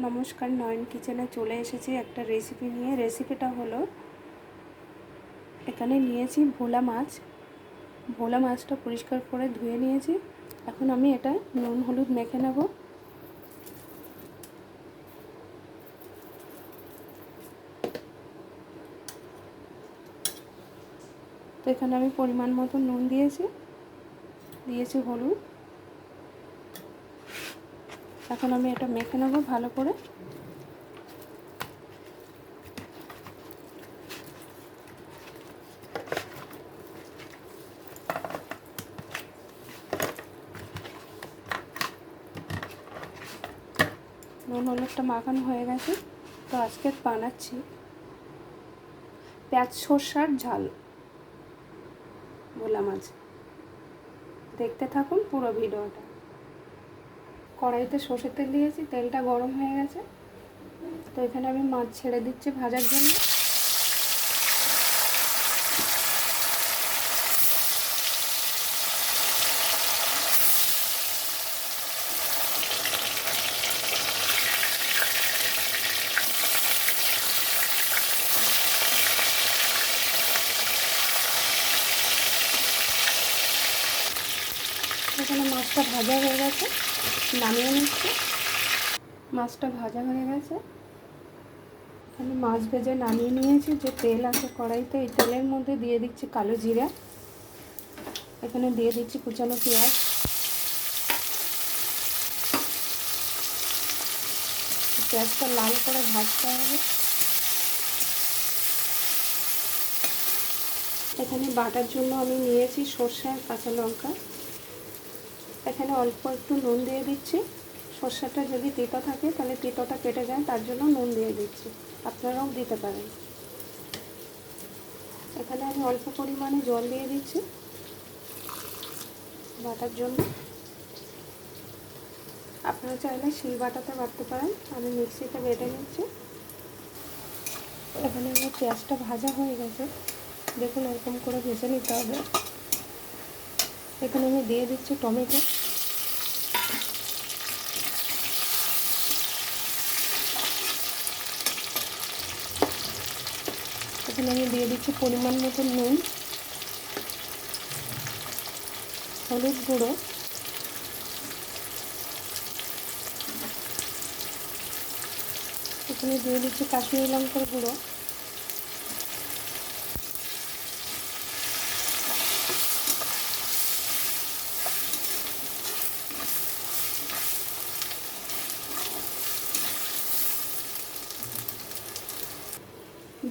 নমস্কার, নয়ন কিচেনে চলে এসেছি একটা রেসিপি নিয়ে। রেসিপিটা হলো, এখানে নিয়েছি ভোলা মাছ। ভোলা মাছটা পরিষ্কার করে ধুয়ে নিয়েছি। এখন আমি এটা নুন হলুদ মেখে নেব। তো এখানে আমি পরিমাণ মতো নুন দিয়েছি। দিয়েছি হলুদ। এখন আমি এটা মেখে নেব ভালো করে। নুন হলুদটা মাখানো হয়ে গেছে, তো আজকে বানাচ্ছি পেঁয়াজ সর্ষার ঝাল ভোলা মাছ দেখতে থাকুন পুরো ভিডিওটা। কড়াইতে সর্ষের তেল দিয়েছি, তেলটা গরম হয়ে গেছে। তো এখানে আমি মাছ ছেড়ে দিচ্ছি ভাজার জন্য। এখানে মাছটা ভাজা হয়ে গেছে, নামিয়ে নিচ্ছি। মাছটা ভাজা হয়ে গেছে। আমি মাছ ভেজে নামিয়ে নিয়েছি, যে তেল আছে কড়াইতে, এই তেলের মধ্যে দিয়ে দিচ্ছি কালো জিরা। এখানে দিয়ে দিচ্ছি কুচানো পেঁয়াজ। পেঁয়াজটা লাল করে ভাজতে হবে। এখানে বাটার জন্য আমি নিয়েছি সর্ষে আর কাঁচা লঙ্কা। এখানে অল্প একটু নুন দিয়ে দিচ্ছি। সর্ষেটা যদি তেতো থাকে, তাহলে তেতোটা কেটে যায়, তার জন্য নুন দিয়ে দিচ্ছি। আপনারাও দিতে পারেন। এখানে আমি অল্প পরিমাণে জল দিয়ে দিচ্ছি বাটার জন্য। আপনারা চাইলে শিল বাটাতে বাটতে পারেন। আমি মিক্সিতে বেটে নিচ্ছি। এখানে আমার পেঁয়াজটা ভাজা হয়ে গেছে। দেখুন, এরকম করে ভেজে নিতে হবে। এখানে আমি দিয়ে দিচ্ছি টমেটো। এখানে আমি দিয়ে দিচ্ছি পরিমাণ মতো নুন, হলুদ গুঁড়ো। এখানে দিয়ে দিচ্ছি কাশ্মীরি লঙ্কার গুঁড়ো।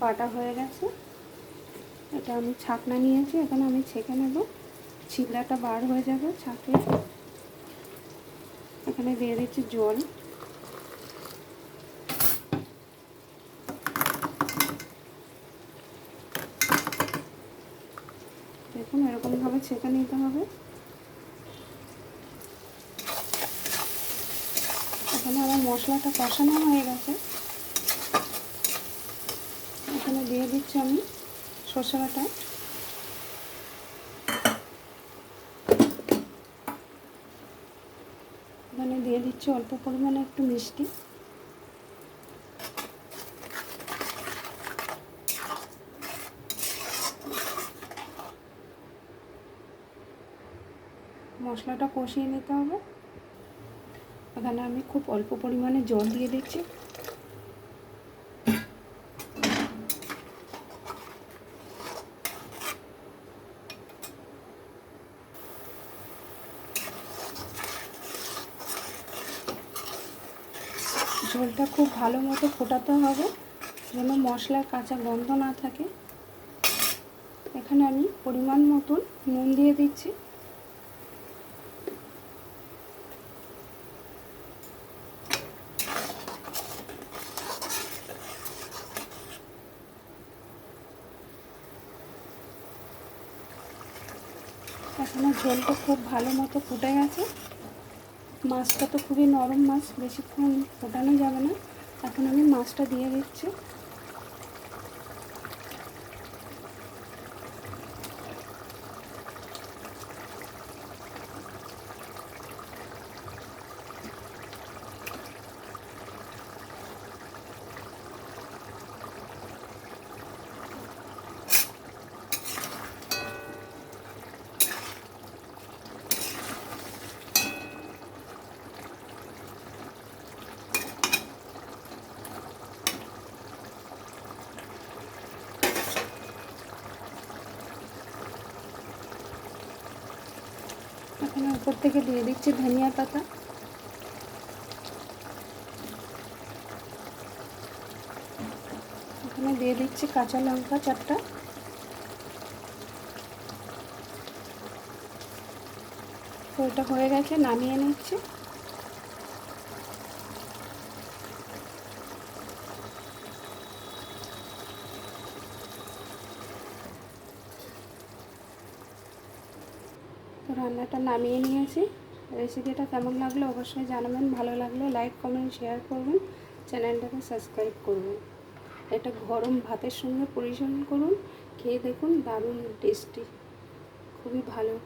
বাটা হয়ে গেছে। এটা আমি ছাকনা নিয়েছি, এখানে আমি ছেঁকে নেব। ছিবড়াটা বার হয়ে যাবে ছাঁকে। এখানে দিয়ে দিচ্ছি জল। দেখুন, এরকমভাবে ছেঁকে নিতে হবে। এখানে আমার মশলাটা কষানো হয়ে গেছে এখানে দিয়ে দিচ্ছি আমি সর্ষে বাটা। এখানে দিয়ে দিচ্ছি অল্প পরিমাণে একটু মিষ্টি। মশলাটা কষিয়ে নিতে হবে। এখানে আমি খুব অল্প পরিমাণে জল দিয়ে দিচ্ছি। ঝোলটা খুব ভালো মতো ফোটাতে হবে, যেন মশলার কাঁচা গন্ধ না থাকে। এখানে আমি পরিমাণ মতন নুন দিয়ে দিচ্ছি। এখানে ঝোলটা খুব ভালো মতো ফুটে গেছে। মাছটা তো খুবই নরম মাছ বেশিক্ষণ ফোটানো যাবে না। এখন আমি মাছটা দিয়ে দিচ্ছি। উপর থেকে দিয়ে দিচ্ছি ধনিয়া পাতা। এখানে দিয়ে দিচ্ছি কাঁচা লঙ্কা চারটা। তো হয়ে গেছে, নামিয়ে নিচ্ছি। রান্নাটা নামিয়ে নিয়েছি। রেসিপিটা কেমন লাগল অবশ্যই জানাবেন। ভালো লাগলে লাইক, কমেন্ট, শেয়ার করবেন। চ্যানেলটাকে সাবস্ক্রাইব করবেন। এটা গরম ভাতের সঙ্গে পরিবেশন করুন। খেয়ে দেখুন দারুণ টেস্টি। খুবই ভালো।